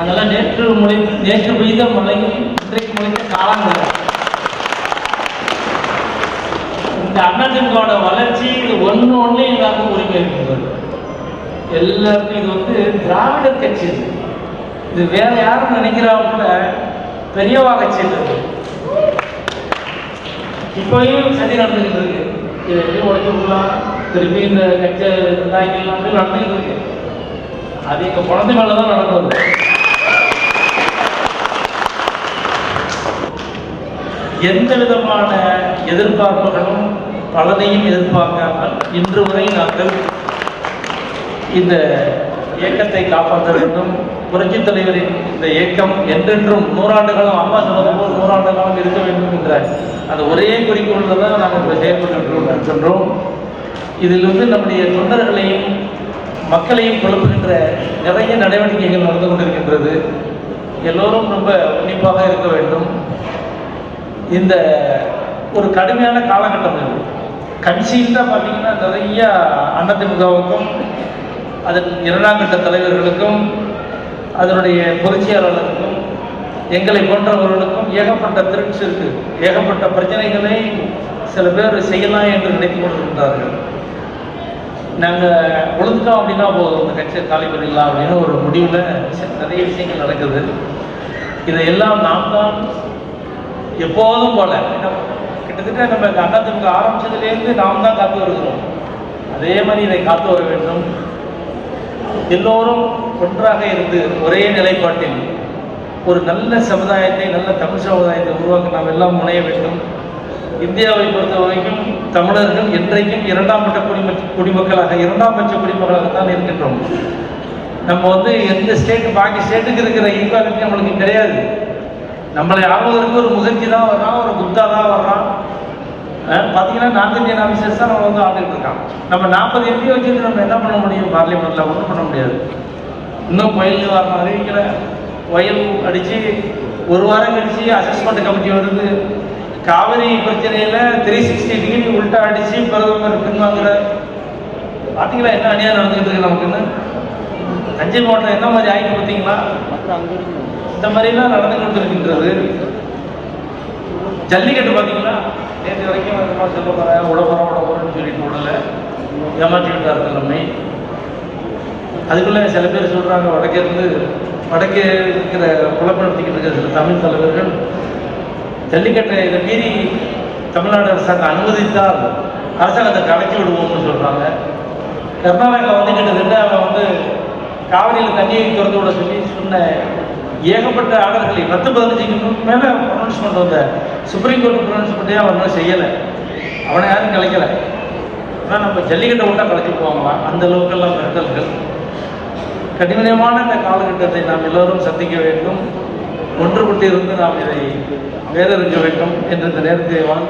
அதெல்லாம் நேற்று முளை நேற்று பெய்த மழையில் இன்றைக்கு முளைத்த காலங்கள். இந்த அதிமுகவோட வளர்ச்சி இது ஒன்று ஒன்று எல்லாருக்கும் உரிமை எல்லாருக்கும் இது வந்து திராவிட கட்சி இது. இது வேற யாரும் நினைக்கிறாங்க கூட பெரியவா கட்சி இது. இப்பயும் சதி நடந்துகிட்டு இருக்கு. இது எப்படி உடச்சு திருப்பி இந்த கட்சி நாய்கள் அப்படி நடந்துகிட்டு இருக்கு. அது எங்க குழந்தை மேலதான் தான் நடக்குது எந்த விதமான எதிர்பார்ப்புகளும் பலனையும் எதிர்பார்க்காமல் இன்று வரை நாங்கள் இந்த இயக்கத்தை காப்பாற்ற வேண்டும். புரட்சித் தலைவரின் இந்த இயக்கம் என்றென்றும் நூறாண்டுகளும் அம்மா சொன்னது போல் நூறாண்டுகளும் இருக்க வேண்டும் என்ற அந்த ஒரே குறிக்கோளில் தான் நாங்கள் இப்போ செயல்பட்டு இருக்கின்றோம். இதில் வந்து நம்முடைய தொண்டர்களையும் மக்களையும் குழப்புகின்ற நிறைய நடவடிக்கைகள் நடந்து கொண்டிருக்கின்றது. எல்லோரும் ரொம்ப உன்னிப்பாக இருக்க வேண்டும். இந்த ஒரு கடுமையான காலகட்டம் இது. கட்சியில் பார்த்தீங்கன்னா நிறைய அதிமுகவுக்கும் அதன் இரண்டாம் கட்ட தலைவர்களுக்கும் அதனுடைய பொதுச்செயலாளருக்கும் எங்களை போன்றவர்களுக்கும் ஏகப்பட்ட திருட்சி இருக்கு. ஏகப்பட்ட பிரச்சனைகளை சில பேர் செய்யலாம் என்று நினைத்து கொண்டிருக்கிறார்கள். நாங்கள் உழுதுட்டோம் அப்படின்னா போதும். இந்த கட்சியை காலி பண்ணிடலாம் அப்படின்னு ஒரு முடிவில் நிறைய விஷயங்கள் நடக்குது. இதையெல்லாம் நாம் தான் எப்போதும் போல. கிட்டத்தட்ட நம்ம இந்த அதிமுக ஆரம்பிச்சதுலேருந்து நாம் தான் காத்து வருகிறோம். அதே மாதிரி இதை காத்து வர வேண்டும். எல்லோரும் ஒன்றாக இருந்து ஒரே நிலைப்பாட்டில் ஒரு நல்ல சமுதாயத்தை நல்ல தமிழ் சமுதாயத்தை உருவாக்க நாம் எல்லாம் முனைய வேண்டும். இந்தியாவை பொறுத்த வரைக்கும் தமிழர்கள் என்றைக்கும் இரண்டாம் பட்ட குடிம குடிமக்களாக இரண்டாம் பட்ச குடிமக்களாகத்தான் இருக்கின்றோம். நம்ம வந்து எந்த ஸ்டேட்டு பாக்கி ஸ்டேட்டுக்கு இருக்கிற ஈக்குவாலிட்டி நம்மளுக்கு கிடையாது. நம்மளை ஆள்வதற்கு ஒரு முகர்ஜி தான் வர்றான் ஒரு குப்தா தான் வர்றான். பார்த்தீங்கன்னா நார்த் இந்தியன் ஆஃபீஸர்ஸ் தான் நம்ம வந்து ஆண்டுகிட்டு இருக்கான். நம்ம நாற்பது எம்பி வச்சுட்டு நம்ம என்ன பண்ண முடியும்? பார்லிமெண்ட்டில் ஒன்றும் பண்ண முடியாது. இன்னும் புயல் வரணும் அறிவிக்கல புயல் அடித்து ஒரு வாரம் கழிச்சு அசஸ்மெண்ட் கமிட்டி வருது. காவிரி பிரச்சனையில் த்ரீ சிக்ஸ்டி டிகிரி உள்டா அடித்து பிரதமர் பின்வாங்குற. பார்த்தீங்களா என்ன அநியாயம் நடந்துகிட்டு இருக்கு நமக்குன்னு? தஞ்சை மாவட்டம் என்ன மாதிரி ஆகிட்டு பார்த்தீங்களா இந்த மாதிரிலாம் நடந்து கொண்டிருக்கின்றது ஜல்லிக்கட்டு பார்த்தீங்கன்னா நேற்று வரைக்கும் என்னமோ செல்ல போகிறேன் விட போகிறோம் விட போகிறேன்னு சொல்லிட்டு விடல ஏமாற்றி விட்டார்கள் நம்மை. அதுக்குள்ளே சில பேர் சொல்கிறாங்க வடக்கே இருந்து வடக்கே இருக்கிற குழப்பத்திக்கிட்டு இருக்கிற சில தமிழ் தலைவர்கள் ஜல்லிக்கட்டை இதை மீறி தமிழ்நாடு அரசாங்கம் அனுமதித்தால் அரசாங்கத்தை கலைச்சி விடுவோம்னு சொல்கிறாங்க கர்நாடகாவில் வந்து கிட்டத்தட்ட அவன் வந்து காவிரியில் தண்ணியை திறந்து விட சொல்லி சொன்ன ஏகப்பட்ட ஆர்டர்களை பத்து பதினஞ்சுக்கு மேலே ப்ரொனவுன்ஸ்மெண்ட் வந்த சுப்ரீம் கோர்ட் ப்ரொனவுன்ஸ்மெண்ட்டே அவன் இன்னும் செய்யலை. அவனை யாரும் கலைக்கலை. ஆனால் நம்ம ஜல்லிக்கட்டை விட்டா கலைச்சி போவாங்களாம் அந்த அளவுக்கெல்லாம் மிரட்டல்கள் கடினமான இந்த காலகட்டத்தை நாம் எல்லோரும் சந்திக்க வேண்டும். ஒன்றுபட்டு இருந்து நாம் இதை வேறறிஞ்ச வேண்டும் என்ற இந்த நேரத்தை வாழ்